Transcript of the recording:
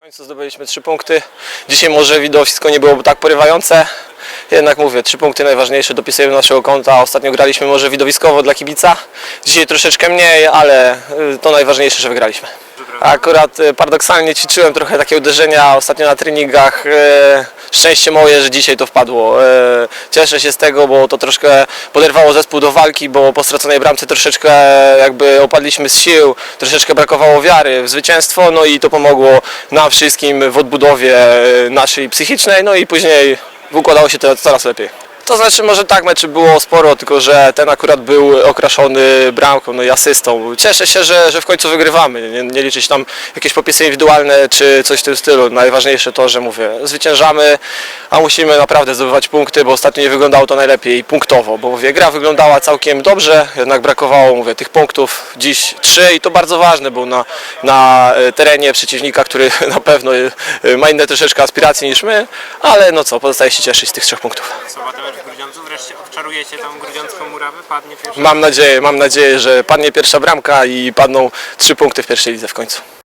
W końcu zdobyliśmy trzy punkty. Dzisiaj może widowisko nie było tak porywające. Jednak mówię, trzy punkty najważniejsze dopisujemy do naszego konta. Ostatnio graliśmy może widowiskowo dla kibica. Dzisiaj troszeczkę mniej, ale y, to najważniejsze, że wygraliśmy. Akurat y, paradoksalnie ćwiczyłem trochę takie uderzenia ostatnio na treningach. y, Szczęście moje, że dzisiaj to wpadło. Y, Cieszę się z tego, bo to troszkę poderwało zespół do walki, bo po straconej bramce troszeczkę jakby opadliśmy z sił, troszeczkę brakowało wiary w zwycięstwo, no i to pomogło nam wszystkim w odbudowie naszej psychicznej, no i później układało się to coraz lepiej. To znaczy może tak, meczy było sporo, tylko że ten akurat był okraszony bramką, no i asystą. Cieszę się, że, że w końcu wygrywamy, nie, nie liczyć tam jakieś popisy indywidualne czy coś w tym stylu. Najważniejsze to, że mówię, zwyciężamy, a musimy naprawdę zdobywać punkty, bo ostatnio nie wyglądało to najlepiej punktowo, bo mówię, gra wyglądała całkiem dobrze, jednak brakowało, mówię, tych punktów dziś trzy i to bardzo ważne, bo na, na e, terenie przeciwnika, który na pewno e, ma inne troszeczkę aspiracje niż my, ale no co, pozostaje się cieszyć z tych trzech punktów. Grudziądzu, wreszcie odczarujecie tą grudziącką murawę, padnie pierwsza. Mam nadzieję, mam nadzieję, że padnie pierwsza bramka i padną trzy punkty w pierwszej lidze w końcu.